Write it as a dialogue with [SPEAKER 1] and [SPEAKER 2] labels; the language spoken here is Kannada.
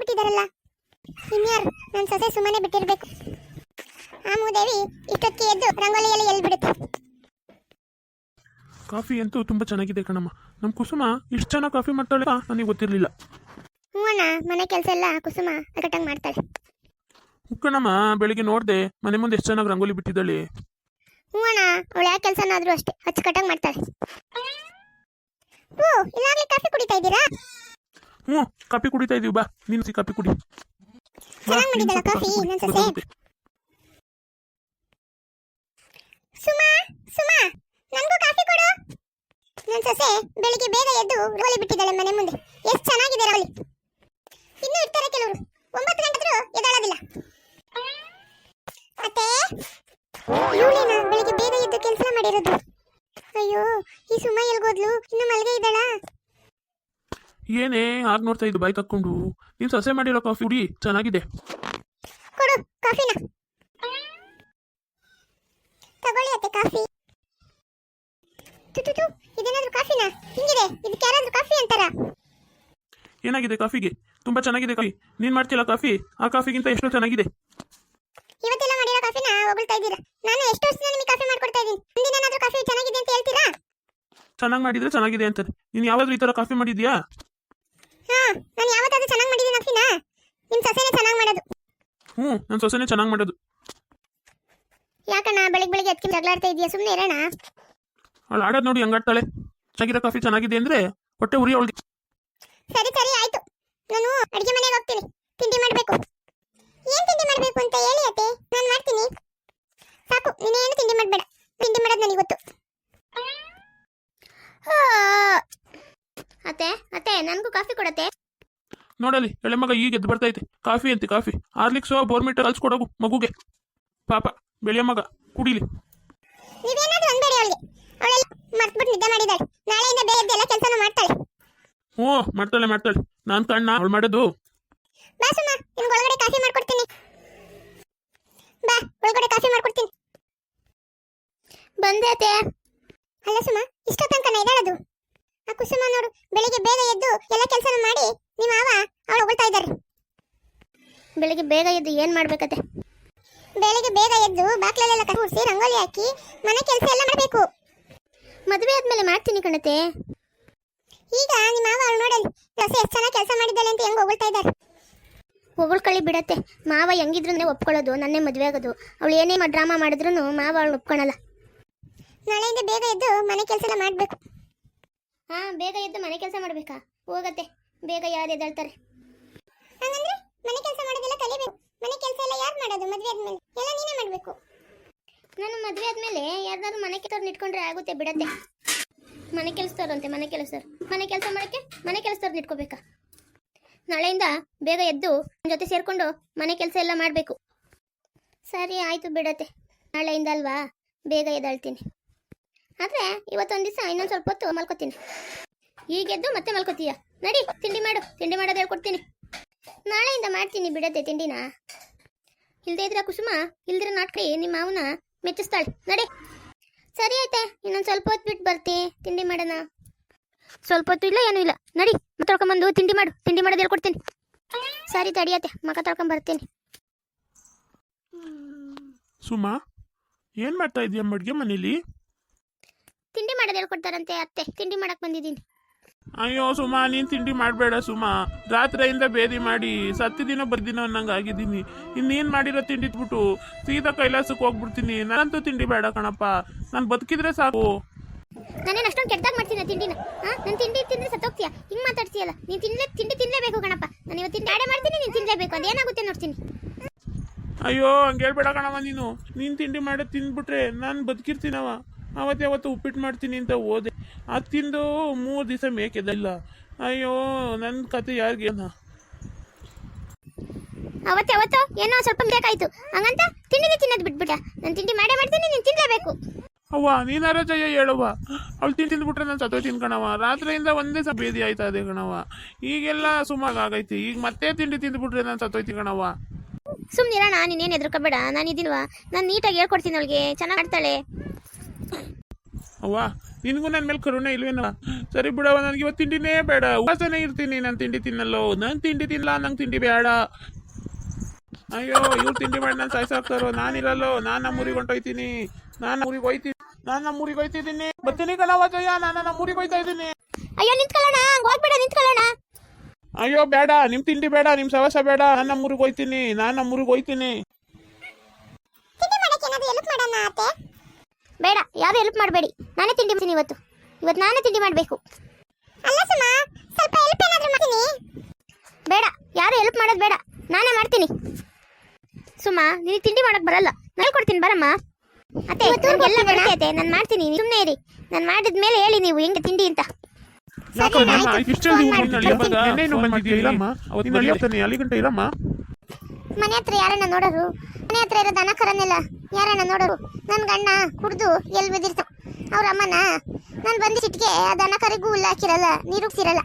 [SPEAKER 1] ಬಿಟ್ಟಿದಾರಲ್ಲ. ಇನ್ಯಾರು ನನ್ನ ಸೊಸೆ ಸುಮ್ಮನೆ ಬಿಟ್ಟಿರ್ಬೇಕು. ಆ ಮೂದೇವಿ ಇಷ್ಟೊತ್ತಿಗೆ ಎದ್ದು ರಂಗೋಲಿಯಲ್ಲಿ ಎಲ್ಲಿ ಬಿಡುತ್ತೆ
[SPEAKER 2] ಕಾಫಿ ಅಂತೂ ತುಂಬಾ ಚೆನ್ನಾಗಿದೆ ಕಣಮ್ಮ. ನಮ್ಮ ಕುಸುಮ ಇಷ್ಟು ಚೆನ್ನಾಗಿ ಕಾಫಿ ಮಾಡ್ತಾಳೆ ನನಗೆ ಗೊತ್ತಿರಲಿಲ್ಲ.
[SPEAKER 1] ಹ್ಞೂ ಅಣ್ಣ ಮನೆ ಕೆಲಸ ಎಲ್ಲ ಕುಸುಮ ಕಟ್ಟಂಗ್ ಮಾಡ್ತಾಳೆ.
[SPEAKER 2] ಕಣಮ್ಮ ಬೆಳಿಗ್ಗೆ ನೋಡಿದೆ ಮನೆ ಮುಂದೆ ಎಷ್ಟು ಚೆನ್ನಾಗಿ ರಂಗೋಲಿ ಬಿಟ್ಟಿದ್ದಾಳೆ.
[SPEAKER 1] ಹ್ಞೂ ಅಣ್ಣ ಅವಳು ಯಾವ ಕೆಲಸನಾದ್ರೂ ಅಷ್ಟೇ ಅಚ್ಚುಕಟ್ಟಾಗಿ ಮಾಡ್ತಾಳೆ. ಓ ಇಲ್ಲಾಗಲೇ ಕಾಫಿ ಕುಡಿತಾ ಇದ್ದೀರಾ?
[SPEAKER 2] ಹ್ಞೂ ಕಾಫಿ ಕುಡಿತಾ ಇದೀವಿ ಬಾ. ನೀನು ಸಿ ಕಾಫಿ ಕುಡಿ. ಬಾ,
[SPEAKER 1] ಚೆನ್ನಾಗ್
[SPEAKER 2] ನೀನ್
[SPEAKER 1] ಮಾಡಿದ್ದಾಳ
[SPEAKER 2] ಸ್ವಲ್ಪ
[SPEAKER 1] ಕಾಫಿ,
[SPEAKER 2] ಕುಡಿ,
[SPEAKER 1] ನನ್ ಸೊಸೆ.
[SPEAKER 2] ಗೊತ್ತಾಗುತ್ತೆ.
[SPEAKER 1] ಸುಮಾ ಸುಮಾ ನನಗೂ ಕಾಫಿ ಕೊಡು. ನನ್ನ ಸೊಸೆ ಬೆಳಿಗ್ಗೆ ಬೇಗ ಎದ್ದು ರೋಲಿ ಬಿಟ್ಟಿದ್ದಾಳೆ ಮನೆ ಮುಂದೆ. ಎಷ್ಟು ಚೆನ್ನಾಗಿದೆ ರೋಲಿ. ಇನ್ನೂ ಇರ್ತಾರೆ ಕೆಲವರು. ಒಂಬತ್ತು ಗಂಟೆ ಎದ್ದೇಳೋದಿಲ್ಲ. ಅತ್ತೆ ಇವಳೇನ? ಬೆಳಿಗ್ಗೆ ಬೇಗ ಎದ್ದು ಕೆಲಸ ಮಾಡಿರೋದು. ಅಯ್ಯೋ ಈ ಸುಮಾ ಎಲ್ಗೋದ್ಲು? ಇನ್ನು ಮಲ್ಗೆ ಇದ್ದಾಳಾ?
[SPEAKER 2] ಏನೇ ಆಗ ನೋಡ್ತಾ ಇದ್ದು ಬಾಯ್ ತಕ್ಕೊಂಡು ನೀನು ಸೊಸೆ ಮಾಡಿರೋ ಕಾಫಿ ಹುಡಿ ಚೆನ್ನಾಗಿದೆ.
[SPEAKER 1] ಕೊಡು ಕಾಫಿನ. ತಗೊಳ್ಳಿ ಅತ್ತೆ ಕಾಫಿ. ತು ತು, ತು ಇದೇನಾದ್ರೂ ಕಾಫಿನ? ಹಿಂಗಿದೆ ಇದಕ್ಕೆ ಯಾರಾದ್ರೂ ಕಾಫಿ ಅಂತಾರ?
[SPEAKER 2] ಏನಾಗಿದೆ ಕಾಫಿಗೆ? ತುಂಬಾ ಚೆನ್ನಾಗಿದೆ ಕಾಫಿ. ನೀನ್ ಮಾಡ್ತಿಲ್ಲ ಕಾಫಿ? ಆ ಕಾಫಿಗಿಂತ ಎಷ್ಟೋ ಚೆನ್ನಾಗಿದೆ.
[SPEAKER 1] ಇವತ್ತೆಲ್ಲ ಮಾಡಿರೋ ಕಾಫಿನ? ಹೊಗಳ್ತಾ ಇದ್ದೀರಾ? ನಾನು ಎಷ್ಟು ವರ್ಷದಿಂದ ನಿಮಗೆ ಕಾಫಿ ಮಾಡ್ಕೊಡ್ತಾ ಇದ್ದೀನಿ. ಮುಂದಿನೇನಾದ್ರೂ ಕಾಫಿ ಚೆನ್ನಾಗಿದೆ ಅಂತ ಹೇಳ್ತೀರಾ?
[SPEAKER 2] ಚೆನ್ನಾಗಿ ಮಾಡಿದ್ರೆ ಚೆನ್ನಾಗಿದೆ ಅಂತಾರೆ. ನೀನು ಯಾವಾದ್ರೂ ಈ ಥರ ಕಾಫಿ ಮಾಡಿದ್ಯಾ?
[SPEAKER 1] ನಾನು ಯಾವತ್ತಾದ್ರೂ ಚೆನ್ನಾಗಿ ಮಾಡಿದ್ದೀನಿ ಅಕ್ಕಿನ ನಿಮ್ಮ ಸೊಸೆನೇ ಚೆನ್ನಾಗಿ ಮಾಡೋದು.
[SPEAKER 2] ಹ್ಞೂ ನನ್ನ ಸೊಸೆನೇ ಚೆನ್ನಾಗಿ ಮಾಡೋದು.
[SPEAKER 1] ಯಾಕಣ್ಣ ಬೆಳಿಗ್ಗೆ ಬೆಳಿಗ್ಗೆ ಅದಕ್ಕೆ ಜಗಳಾಡ್ತಾ ಇದೆಯಾ ಸುಮ್ಮನೆ ಇರೋಣ?
[SPEAKER 2] ಅವಳು ಆಡೋದು ನೋಡಿ ಹಂಗಾಡ್ತಾಳೆ ಚೆನ್ನಾಗಿರೋ ಕಾಫಿ ಚೆನ್ನಾಗಿದೆ ಅಂದರೆ ಹೊಟ್ಟೆ ಉರಿ ಅವಳಿಗೆ.
[SPEAKER 1] ಸರಿ ಸರಿ ಆಯ್ತು. ನಾನು ಅಡಿಗೆ ಮನೆಗೆ ಹೋಗ್ತೀನಿ. ತಿಂಡಿ ಮಾಡಬೇಕು. ಏನ್ ತಿಂಡಿ ಮಾಡಬೇಕು ಅಂತ ಹೇಳಿ ಅತ್ತೆ? ನಾನು ಮಾಡ್ತೀನಿ. ಸಾಕು ನೀನೇನು ತಿಂಡಿ ಮಾಡಬೇಡ. ತಿಂಡಿ ಮಾಡೋದು ನನಗೆ ಗೊತ್ತು. ಅತ್ತೆ ಅತ್ತೆ ನನಗೂ ಕಾಫಿ ಕೊಡತ್ತೆ.
[SPEAKER 2] ನೋಡಲಿ ಎಳೆ ಮಗ ಈಗ ಎದ್ದು ಬರ್ತೈತೆ ಕಾಫಿ ಅಂತೆ ಕಾಫಿ. ಹಾರ್ಲಿಕ್ಸೋ ಬೋರ್ಮಿಟ ಅಲ್ಸ್ಕೊಡೋಗು ಮಗುಗೆ. ಪಾಪ ಬೆಳೆಯ ಮಗ ಕುಡಿಲಿ.
[SPEAKER 1] ಎಲ್ಲ ಕೆಲಸನೂ ಮಾಡ್ತಾಳೆ.
[SPEAKER 2] ಹ್ಞೂ ಮಾಡ್ತಾಳೆ ಮಾಡ್ತಾಳೆ. ನಾನು ಕಣ್ಣ ಅವಳು ಮಾಡೋದು.
[SPEAKER 1] ಬಾ ಸುಮ್ಮ ನಿಮ್ಗೆ ಒಳಗಡೆ ಕಾಫಿ ಮಾಡ್ಕೊಡ್ತೀನಿ. ಬಾ ಒಳಗಡೆ ಕಾಫಿ ಮಾಡ್ಕೊಡ್ತೀನಿ. ಬಂದೆ ಅತ್ತೆ. ಅಲ್ಲ ಸುಮ್ಮ ಇಷ್ಟ ತನಕ ಇದ್ದಾಳದು ಆ ಕುಸುಮ ನೋಡು ಬೆಳಿಗ್ಗೆ ಬೇಗ ಎದ್ದು ಎಲ್ಲ ಕೆಲಸ ಮಾಡಿ ನಿಮ್ಮ ಮಾವ, ಅವಳು ಹೊಗಳ್ತಾ ಇದ್ದಾರೆ. ಬೆಳಿಗ್ಗೆ ಬೇಗ ಎದ್ದು ಏನು ಮಾಡ್ಬೇಕತ್ತೆ ಬೆಳಿಗ್ಗೆ ಬೇಗ ಎದ್ದು ಬಾಕ್ಲಲ್ಲೆಲ್ಲ ಕೂರಿಸಿ ರಂಗೋಲಿ ಹಾಕಿ ಮನೆ ಕೆಲಸ ಎಲ್ಲ ಮಾಡಬೇಕು. ಮದುವೆ ಆದ್ಮೇಲೆ ಮಾಡ್ತೀನಿ ಕಣತೆ. ಈಗ ನಿಮ್ಮ ಮಾವ ಅವಳು ನೋಡಲಿ ಸೊಸೆ ಎಷ್ಟು ಚೆನ್ನಾಗಿ ಕೆಲಸ ಮಾಡಿದ್ದಾಳೆ ಅಂತ ಹೆಂಗ್ ಹೊಗಳ್ತಾ ಇದ್ದಾರೆ? ಹೊಗಳ್ಕೊಳ್ಳಿ ಬಿಡತ್ತೆ. ಮಾವ ಹೆಂಗಿದ್ರು ಒಪ್ಕೊಳ್ಳೋದು, ನನ್ನೇ ಮದುವೆ ಆಗೋದು. ಅವಳು ಏನೇ ಡ್ರಾಮಾ ಮಾಡಿದ್ರು ಮಾವ ಅವಳು ಒಪ್ಕೊಳಲ್ಲ. ನಾಳೆಯಿಂದ ಬೇಗ ಎದ್ದು ಮನೆ ಕೆಲಸ ಎಲ್ಲ ಮಾಡಬೇಕು. ಹಾ, ಬೇಗ ಎದ್ದು ಮನೆ ಕೆಲಸ ಮಾಡಬೇಕಾ? ಹೋಗತ್ತೆ. ಬೇಗ ಯಾರು ಎದ್ದೇಳ್ತಾರೆ? ಹಂಗಂದ್ರೆ ಮನೆ ಕೆಲಸ ಮಾಡೋದೆಲ್ಲ ಕಲಿಬೇಕು. ಮನೆ ಕೆಲಸ ಎಲ್ಲ ಯಾರು ಮಾಡೋದು? ಮದುವೆ ಆದ್ಮೇಲೆ. ಎಲ್ಲ ನೀನೇ ಮಾಡಬೇಕು. ನಾನು ಮದುವೆ ಆದ್ಮೇಲೆ ಯಾರ್ದಾದ್ರು ಮನೆ ಕೆಲಸ ಇಟ್ಕೊಂಡ್ರೆ ಆಗುತ್ತೆ ಬಿಡತ್ತೆ. ಮನೆ ಕೆಲಸದವ್ರಂತೆ, ಮನೆ ಕೆಲಸದವ್ರು. ಮನೆ ಕೆಲಸ ಮಾಡಕ್ಕೆ ಮನೆ ಕೆಲಸದವ್ರು ಇಟ್ಕೋಬೇಕಾ? ನಾಳೆಯಿಂದ ಬೇಗ ಎದ್ದು ನನ್ನ ಜೊತೆ ಸೇರ್ಕೊಂಡು ಮನೆ ಕೆಲಸ ಎಲ್ಲ ಮಾಡಬೇಕು. ಸರಿ, ಆಯ್ತು ಬಿಡತ್ತೆ. ನಾಳೆಯಿಂದ ಅಲ್ವಾ? ಬೇಗ ಎದ್ದಾಳ್ತೀನಿ. ಆದರೆ ಇವತ್ತೊಂದು ದಿವಸ ಇನ್ನೊಂದು ಸ್ವಲ್ಪ ಹೊತ್ತು ಮಲ್ಕೋತೀನಿ. ಈಗ ಎದ್ದು ಮತ್ತೆ ಮಲ್ಕೋತೀಯ? ನಡಿ ತಿಂಡಿ ಮಾಡು ತಿಂಡಿ ಮಾಡೋದು ಹೇಳ್ಕೊಡ್ತೀನಿ. ನಾಳೆಯಿಂದ ಮಾಡ್ತೀನಿ ಬಿಡತ್ತೆ ತಿಂಡಿನ. ಇಲ್ದೇ ಇದ್ರ ಕುಸುಮ ಇಲ್ದಿರ ನಾಟಕ ನಿಮ್ಮ ಮಾವನ ಮೆಚ್ಚಿಸ್ತಾಳೆ. ನಡಿ. ಸರಿ ಐತೆ ಇನ್ನೊಂದು ಸ್ವಲ್ಪ ಹೊತ್ತು ಬಿಟ್ಟು ಬರ್ತಿ ತಿಂಡಿ ಮಾಡೋಣ. ಸ್ವಲ್ಪ ಹೊತ್ತು ಇಲ್ಲ ಏನೂ ಇಲ್ಲ. ನಡಿ ತೊಳ್ಕೊಂಬಂದು ತಿಂಡಿ ಮಾಡು ತಿಂಡಿ ಮಾಡೋದು ಹೇಳ್ಕೊಡ್ತೀನಿ. ಸರಿ ತಡಿಯತ್ತೆ ಮಗ ತೊಳ್ಕೊಂಡ್ ಬರ್ತೀನಿ.
[SPEAKER 2] ಸುಮಾ ಏನು ಮಾಡ್ತಾ ಇದೀಯ ಮಡ್ಗೆ ಮನೇಲಿ?
[SPEAKER 1] ತಿಂಡಿ ಮಾಡೋದು ಹೇಳ್ಕೊಡ್ತಾರಂತೆ ಅತ್ತೆ ತಿಂಡಿ ಮಾಡಕ್ ಬಂದಿದ್ದೀನಿ.
[SPEAKER 2] ಅಯ್ಯೋ ಸುಮಾ ನೀನು ತಿಂಡಿ ಮಾಡಬೇಡ ಸುಮಾ. ರಾತ್ರಿಯಿಂದ ಬೇದಿ ಮಾಡಿ ಸತ್ತಿದಿನೋ ಬರ್ದಿನೋ ಅನ್ನಂಗೆ ಆಗಿದ್ದೀನಿ. ಇನ್ನೇನು ಮಾಡಿರೋ ತಿಂಡಿ ಇಟ್ಬಿಟ್ಟು ಸೀದಾ ಕೈಲಾಸಕ್ಕೆ ಹೋಗ್ಬಿಡ್ತೀನಿ. ನಾನಂತೂ ತಿಂಡಿ ಬೇಡ ಕಣಪ್ಪ. ನಾನು ಬದುಕಿದ್ರೆ ಸಾಕು.
[SPEAKER 1] ನಾನೇನು ಅಷ್ಟೊಂದು ಕೆಟ್ಟದಾಗ ಮಾಡ್ತೀನಿ ತಿಂಡಿನ? ನಾನು ತಿಂಡಿ ತಿಂದ್ರೆ ಸತ್ತೋಗ್ತೀಯ? ಹಿಂಗೆ ಮಾತಾಡ್ತೀಯಲ್ಲ? ನೀನು ತಿನ್ಲೇ ತಿಂಡಿ ತಿನ್ಲೇಬೇಕು ಕಣಪ್ಪ. ನಾನು ಇವತ್ತು ತಿಂಡಿ ಆಡೆ ಮಾಡ್ತೀನಿ ನೀನು ತಿನ್ಲೇಬೇಕು. ಅದೇನಾಗುತ್ತೆ ನೋಡ್ತೀನಿ.
[SPEAKER 2] ಅಯ್ಯೋ ಹಂಗೇಳ್ಬೇಡ ಹೇಳ್ಬೇಡ ಕಣವ ನೀನು. ನೀನು ತಿಂಡಿ ಮಾಡೋದು ತಿಂದ್ಬಿಟ್ರೆ ನಾನು ಬದುಕಿರ್ತೀನವ ಅವತ್ತು ಯಾವತ್ತು ಉಪ್ಪಿಟ್ಟು ಮಾಡ್ತೀನಿ ಅಂತ ಹೋದೆ ಅದು ತಿಂದು ಮೂರು ದಿವಸ ಮೇಕೆದಲ್ಲ. ಅಯ್ಯೋ ನನ್ನ ಕತೆ ಯಾರಿಗೆ
[SPEAKER 1] ಅವತ್ತೆ ಏನೋ ಸ್ವಲ್ಪ ಬೇಕಾಯ್ತು. ಹಂಗಂತ ತಿಂಡಿಗೆ ತಿನ್ನೋದು ಬಿಟ್ಬಿಟ್ಟ. ನಾನು ತಿಂಡಿ ಮಾಡೇ ಮಾಡ್ತೀನಿ ನೀನು ತಿನ್ನಲೇಬೇಕು
[SPEAKER 2] ಅವ್ವ ನೀನಾರ ಜಯ ಹೇಳುವ. ಅವಳು ತಿಂದು ತಿಂದ್ಬಿಟ್ರೆ ನಾನು ಸತ್ತೋಯ್ತೀನಿ ಕಣವ ರಾತ್ರಿಯಿಂದ ಒಂದೇ ಸಹ ಬೇದಿ ಆಯ್ತಾ ಇದೆ ಕಣವ ಈಗೆಲ್ಲ ಸುಮಾರು ಆಗೈತಿ. ಈಗ ಮತ್ತೆ ತಿಂಡಿ ತಿಂದ್ಬಿಟ್ರೆ ನಾನು ಸತ್ತೋಯ್ತೀನಿ ಕಣವ
[SPEAKER 1] ಸುಮ್ಮನಿರೋಣ ನೀನೇನು ಹೆದರ್ಕೋಬೇಡ ನಾನು ಇದೀಲ್ವಾ? ನಾನು ನೀಟಾಗಿ ಹೇಳ್ಕೊಡ್ತೀನಿ ಅವಳಿಗೆ. ಚೆನ್ನಾಗಿ ಆಡ್ತಾಳೆ
[SPEAKER 2] ಅವ್ವ ನಿನಗೂ ನನ್ನ ಮೇಲೆ ಕರುಣೆ ಇಲ್ವೇನೋ? ಸರಿ ಬಿಡವ ನನಗೆ ಇವತ್ತು ತಿಂಡಿನೇ ಬೇಡ. ಉಪವಾಸನೇ ಇರ್ತೀನಿ ನಾನು ತಿಂಡಿ ತಿನ್ನಲ್ಲೋ. ನಾನು ತಿಂಡಿ ತಿನ್ನಲ್ಲ ನಂಗೆ ತಿಂಡಿ ಬೇಡ. ಅಯ್ಯೋ ಇವ್ರು ತಿಂಡಿ ಮಾಡಿ ನಾನು ಸಾಯ್ಸಾಕ್ತಾರೋ ನಾನಿರಲ್ಲೋ ನಾನು ನಮ್ಮೂರಿಗೆ ಹೊಂಟೋಯ್ತೀನಿ. ನಾನು ನಮ್ಮೂರಿಗೆ ಹೋಯ್ತೀನಿ ನಾನು ನಮ್ಮೂರಿಗೆ ಹೋಯ್ತಿದ್ದೀನಿ. ಬರ್ತೀನಿ ಕಣವ ಜಯ ನಾನು ನಮ್ಮೂರಿಗೆ ಹೋಗ್ತಾ ಹೋಯ್ತಾ ಇದ್ದೀನಿ.
[SPEAKER 1] ಅಯ್ಯೋ ನಿಂತ್ಕೊಳ್ಳೋಣ ಹಂಗ್ ಹೋಗ್ಬೇಡ ನಿಂತ್ಕೊಳ್ಳೋಣ.
[SPEAKER 2] ಅಯ್ಯೋ ಬೇಡ ನಿಮ್ ತಿಂಡಿ ಬೇಡ ನಿಮ್ ಸವಸ ಬೇಡ. ನಾನು ನಮ್ಮೂರಿಗೆ ಹೋಯ್ತೀನಿ ನಾನು ನಮ್ಮೂರಿಗೆ ಹೋಯ್ತೀನಿ.
[SPEAKER 1] ತಿಂಡಿ ಮಾಡಕ್ಕೆ ಏನಾದ್ರು ಹೆಲ್ಪ್ ಮಾಡೋಣ ಬೇಡ ಯಾರು ಹೆಲ್ಪ್ ಮಾಡಬೇಡಿ. ನಾನೇ ತಿಂಡಿ ಮಾಡ್ತೀನಿ ಇವತ್ತು. ಇವತ್ತು ನಾನೇ ತಿಂಡಿ ಮಾಡಬೇಕು. ಅಲ್ಲ ಸುಮ ಸ್ವಲ್ಪ ಹೆಲ್ಪ್ ಏನಾದರೂ ಮಾಡ್ತೀನಿ? ಬೇಡ ಯಾರು ಹೆಲ್ಪ್ ಮಾಡೋದು ಬೇಡ. ನಾನೇ ಮಾಡ್ತೀನಿ. ಸುಮ ನಿನಗೆ ತಿಂಡಿ ಮಾಡಕ್ಕೆ ಬರಲ್ಲ. ನಾನು ಕೊಡ್ತೀನಿ ಬರಮ್ಮ. ಅತ್ತೆ ಎಲ್ಲ ಬರುತ್ತೆ ಅತ್ತೆ ನಾನು ಮಾಡ್ತೀನಿ. ಸುಮ್ಮನೆ ಇರಿ. ನಾನು ಮಾಡಿದ ಮೇಲೆ ಹೇಳಿ ನೀವು ಹೆಂಗೆ ತಿಂಡಿ ಅಂತ.
[SPEAKER 2] ಇಷ್ಟು ಅವತ್ತು ಅಲ್ಲಿ ಗಂಟೆ
[SPEAKER 1] ಮನೆ ಹತ್ರ ಯಾರನ್ನ ನೋಡೋರು? ಮನೆ ಹತ್ರ ಇರೋ ದನ ಕರನ್ನೆಲ್ಲ ಯಾರನ್ನ ನೋಡೋರು? ನನ್ನ ಗಂಡ ಕುಡ್ದು ಎಲ್ಲಿ ಬಿದ್ದಿರ್ತಾವ ಅವ್ರ ಅಮ್ಮನ ನಾನು ಬಂದು ಸಿಟ್ಟಿಗೆ ಆ ದನ ಕರಿಗೂ ಹುಲ್ಲು ಹಾಕಿರಲ್ಲ ನೀರು ಸಿರಲ್ಲ